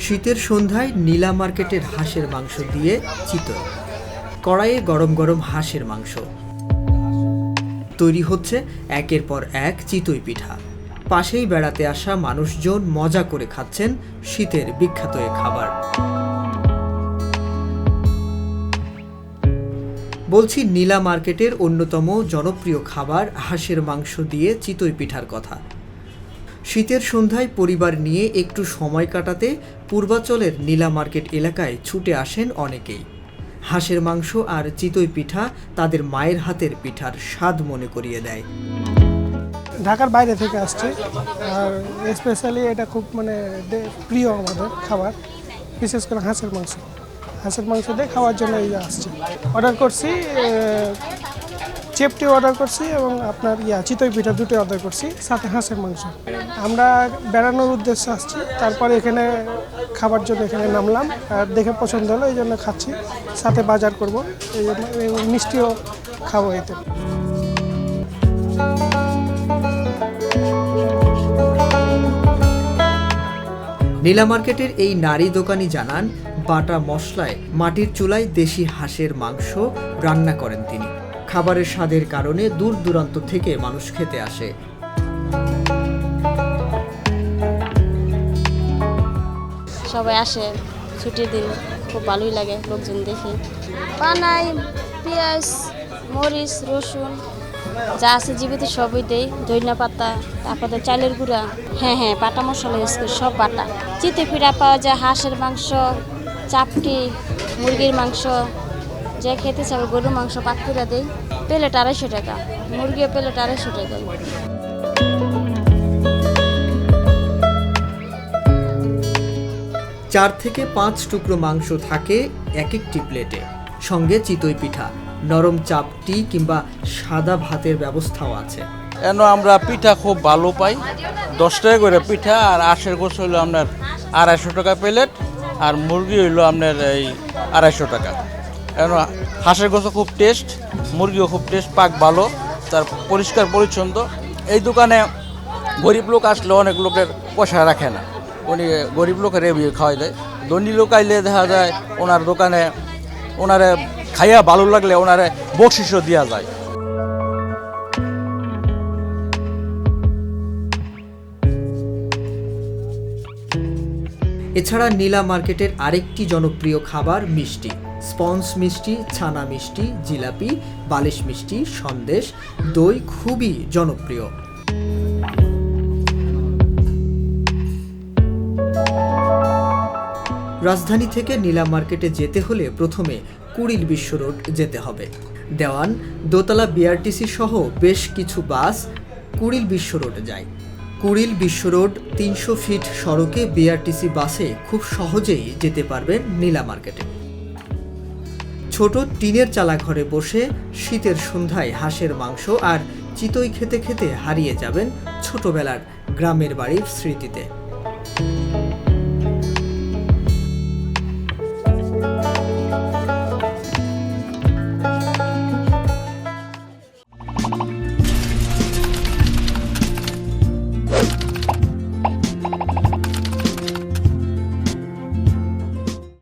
শীতের সন্ধ্যায় নীলা মার্কেটের হাঁসের মাংস দিয়ে চিতই কড়াইয়ে গরম গরম হাঁসের মাংস। তৈরি হচ্ছে একের পর এক চিতই পিঠা। পাশেই বেড়াতে আসা মানুষজন মজা করে খাচ্ছেন শীতের বিখ্যাত এ খাবার। বলছি নীলা মার্কেটের অন্যতম জনপ্রিয় খাবার হাঁসের মাংস দিয়ে চিতই পিঠার কথা। শীতের সন্ধ্যায় পরিবার নিয়ে একটু সময় কাটাতে পূর্বাচলের নীলা মার্কেট এলাকায় ছুটে আসেন অনেকেই। হাঁসের মাংস আর চিতই পিঠা তাদের মায়ের হাতের পিঠার স্বাদ মনে করিয়ে দেয়। ঢাকার বাইরে থেকে আসছে। আর স্পেশালি এটা খুব মানে প্রিয় আমাদের খাবার, বিশেষ করে হাঁসের মাংস। হাঁসের মাংস দিয়ে খাওয়ার জন্য এই আসছে। অর্ডার করছি চেপটি অর্ডার করছি এবং আপনার ইয়া, চিতই পিঠা দুটো অর্ডার করছি, সাথে হাঁসের মাংস। আমরা বেড়ানোর উদ্দেশ্যে আসছি, তারপরে এখানে খাবার জন্য এখানে নামলাম, আর দেখে পছন্দ হলো, এই জন্য খাচ্ছি, সাথে বাজার করব, এই জন্য মিষ্টিও খাব এতে। নীলা মার্কেটের এই নারী দোকানি জানান, বাটা মশলায় মাটির চুলায় দেশি হাঁসের মাংস রান্না করেন তিনি। খাবারের স্বাদের কারণে দূর দূরান্ত থেকে মানুষ খেতে আসে। সবাই আসে, ছুটির দিন খুব ভালোই লাগে লোকজন দেখে। বানাই পেঁয়াজ, মরিচ, রসুন, যা আছে জীবিত সবই দেই ধনিয়া পাতা, তারপরে চালের গুঁড়া। হ্যাঁ হ্যাঁ বাটা মশলা ইউজ করি, সব বাটা। চিতে ফিরা পাওয়া যায়, হাঁসের মাংস, চাপটি, মুরগির মাংস যে খেতে চাবে গরুর মাংস পাকুড়া দেয় প্লেট আড়াইশো টাকা মুরগিও প্লেট আড়াইশো টাকা। চার থেকে পাঁচ টুকরো মাংস থাকে এক একটি প্লেটে। সঙ্গে চিতই পিঠা নরম চাপটি কিংবা সাদা ভাতের ব্যবস্থাও আছে। কেন আমরা পিঠা খুব ভালো পাই। দশ টাকা করে পিঠা আর আশের গোছ হইল আপনার আড়াইশো টাকা প্লেট আর মুরগি হইল আপনার এই আড়াইশো টাকা। হাঁসের গোছ খুব টেস্ট মুরগিও খুব টেস্ট পাক ভালো, তার পরিষ্কার, পরিচ্ছন্ন। এই দোকানে গরিব লোক আসলে অনেক লোকের পয়সা রাখে না। উনি গরিব লোকের এভিয়ে খাওয়াই দেয়। ধনী লোক আইলে দেখা যায় ওনার দোকানে ওনারে খাইয়া ভালো লাগলে ওনারে বকশিসও দেওয়া যায়। এছাড়া নীলা মার্কেটের আরেকটি জনপ্রিয় খাবার মিষ্টি। স্পঞ্জ মিষ্টি, ছানা মিষ্টি, জিলাপি, বালিশ মিষ্টি, সন্দেশ, দই খুবই জনপ্রিয়। রাজধানী থেকে নীলা মার্কেটে যেতে হলে প্রথমে কুড়িল বিশ্ব রোড যেতে হবে। দেওয়ান, দোতলা বিআরটিসি সহ বেশ কিছু বাস কুড়িল বিশ্ব রোডে যায়। কুড়িল বিশ্ব রোড তিনশো ফিট সড়কে বিআরটিসি বাসে খুব সহজেই যেতে পারবেন নীলা মার্কেটে। ছোট টিনের চালা ঘরে বসে শীতের সন্ধ্যায় হাঁসের মাংস আর চিতই খেতে খেতে হারিয়ে যাবেন ছোটবেলার গ্রামের বাড়ির স্মৃতিতে।